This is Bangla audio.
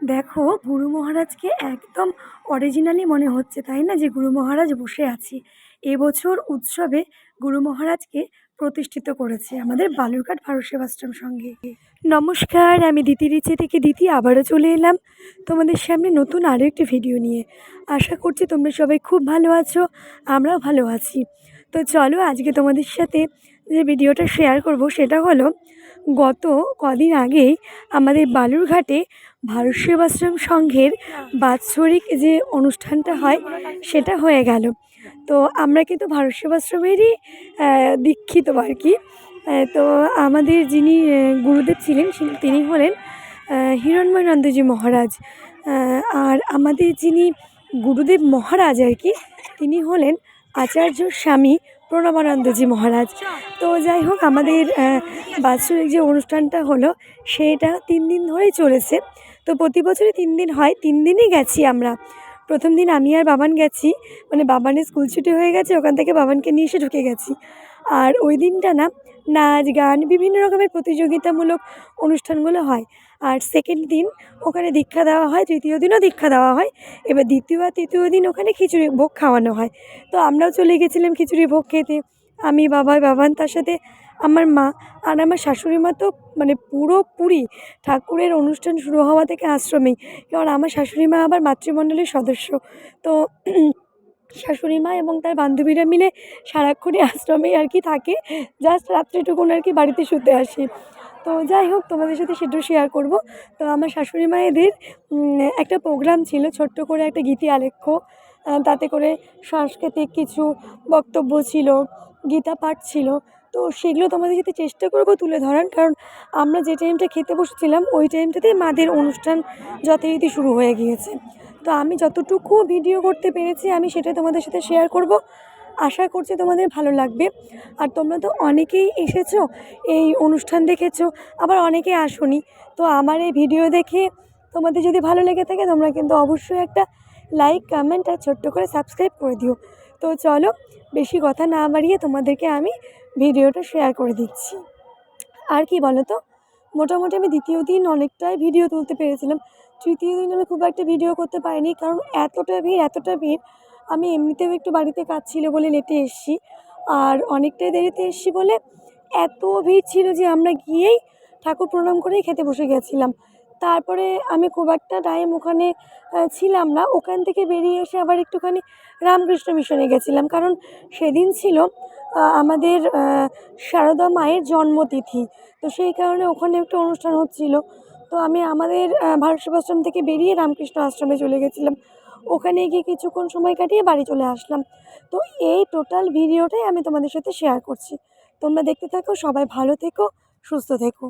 দেখো, গুরু মহারাজকে একদম অরিজিনালি মনে হচ্ছে, তাই না? যে গুরু মহারাজ বসে আছে। এবছর উৎসবে গুরু মহারাজকে প্রতিষ্ঠিত করেছে আমাদের বালুরঘাট ভারত সেবাশ্রম সঙ্গে। নমস্কার, আমি দিতি রিচে থেকে দিতি আবারও চলে এলাম তোমাদের সামনে নতুন আরও একটি ভিডিও নিয়ে। আশা করছি তোমরা সবাই খুব ভালো আছো, আমরাও ভালো আছি। তো চলো আজকে তোমাদের সাথে যে ভিডিওটা শেয়ার করব সেটা হলো, গত কদিন আগেই আমাদের বালুরঘাটে ভারত সেবাশ্রম সংঘের বাৎসরিক যে অনুষ্ঠানটা হয়, সেটা হয়ে গেল। তো আমরা কিন্তু ভারত সেবাশ্রমেরই দীক্ষিত আর কি। তো আমাদের যিনি গুরুদেব ছিলেন তিনি হলেন হিরণ্ময়ানন্দজি মহারাজ। আর আমাদের যিনি গুরুদেব মহারাজ আর কি, তিনি হলেন আচার্য স্বামী প্রণবানন্দজি মহারাজ। তো যাই হোক, আমাদের বাৎসরিক যে অনুষ্ঠানটা হলো, সেটা তিন দিন ধরেই চলেছে। তো প্রতি বছরই তিন দিন হয়। তিন দিনই গেছি আমরা। প্রথম দিন আমি আর বাবান গেছি। মানে বাবানের স্কুল ছুটি হয়ে গেছে, ওখান থেকে বাবানকে নিয়ে এসে ঢুকে গেছি। আর ওই দিনটা না, নাচ, গান, বিভিন্ন রকমের প্রতিযোগিতামূলক অনুষ্ঠানগুলো হয়। আর সেকেন্ড দিন ওখানে দীক্ষা দেওয়া হয়, তৃতীয় দিনও দীক্ষা দেওয়া হয়। এবার দ্বিতীয় আর তৃতীয় দিন ওখানে খিচুড়ি ভোগ খাওয়ানো হয়। তো আমরাও চলে গেছিলাম খিচুড়ি ভোগ খেতে। আমি বাবা বাবান, তার সাথে আমার মা আর আমার শাশুড়ি মা তো মানে পুরোপুরি ঠাকুরের অনুষ্ঠান শুরু হওয়া থেকে আশ্রমেই। কারণ আমার শাশুড়ি মা আবার মাতৃমণ্ডলীর সদস্য। তো শাশুড়ি মা এবং তার বান্ধবীরা মিলে সারাক্ষণই আশ্রমেই আর কি থাকে। জাস্ট রাত্রিটুকুন আর কি বাড়িতে শুতে আসি। তো যাই হোক, তোমাদের সাথে সেটাও শেয়ার করব। তো আমার শাশুড়ি মায়েদের একটা প্রোগ্রাম ছিল ছোট্ট করে একটা গীতি আলেখ্য। তাতে করে সাংস্কৃতিক কিছু বক্তব্য ছিল, গীতা পাঠ ছিল। তো সেগুলো তোমাদের সাথে চেষ্টা করব তুলে ধরার। কারণ আমরা যে টাইমটা খেতে বসেছিলাম, ওই টাইমটাতেই মাদের অনুষ্ঠান যথারীতি শুরু হয়ে গিয়েছে। তো আমি যতটুকু ভিডিও করতে পেরেছি, আমি সেটা তোমাদের সাথে শেয়ার করব। আশা করছি তোমাদের ভালো লাগবে। আর তোমরা তো অনেকেই এসেছ, এই অনুষ্ঠান দেখেছ, আবার অনেকে আসোনি। তো আমার এই ভিডিও দেখে তোমাদের যদি ভালো লেগে থাকে, তোমরা কিন্তু অবশ্যই একটা লাইক কমেন্ট আর ছোট্ট করে সাবস্ক্রাইব করে দিও। তো চলো, বেশি কথা না বাড়িয়ে তোমাদেরকে আমি ভিডিওটা শেয়ার করে দিচ্ছি। আর কি বলো তো মোটামুটি আমি দ্বিতীয় দিন অনেকটাই ভিডিও তুলতে পেরেছিলাম। তৃতীয় দিন আমি খুব একটা ভিডিও করতে পারিনি, কারণ এতটা ভিড় এতটা ভিড় আমি এমনিতেও একটু বাড়িতে কাজ ছিল বলে লেটে এসেছি। আর অনেকটাই দেরিতে এসেছি বলে এত ভিড় ছিল যে আমরা গিয়েই ঠাকুর প্রণাম করেই খেতে বসে গেছিলাম। তারপরে আমি খুব একটা টাইম ওখানে ছিলাম না। ওখান থেকে বেরিয়ে এসে আবার একটুখানি রামকৃষ্ণ মিশনে গেছিলাম। কারণ সেদিন ছিল আমাদের সারদা মায়ের জন্মতিথি। তো সেই কারণে ওখানে একটা অনুষ্ঠান হচ্ছিল। তো আমি আমাদের ভারত সেবাশ্রম থেকে বেরিয়ে রামকৃষ্ণ আশ্রমে চলে গেছিলাম। ওখানে গিয়ে কিছুক্ষণ সময় কাটিয়ে বাড়ি চলে আসলাম। তো এই টোটাল ভিডিওটাই আমি তোমাদের সাথে শেয়ার করছি। তোমরা দেখতে থাকো, সবাই ভালো থেকো, সুস্থ থেকো।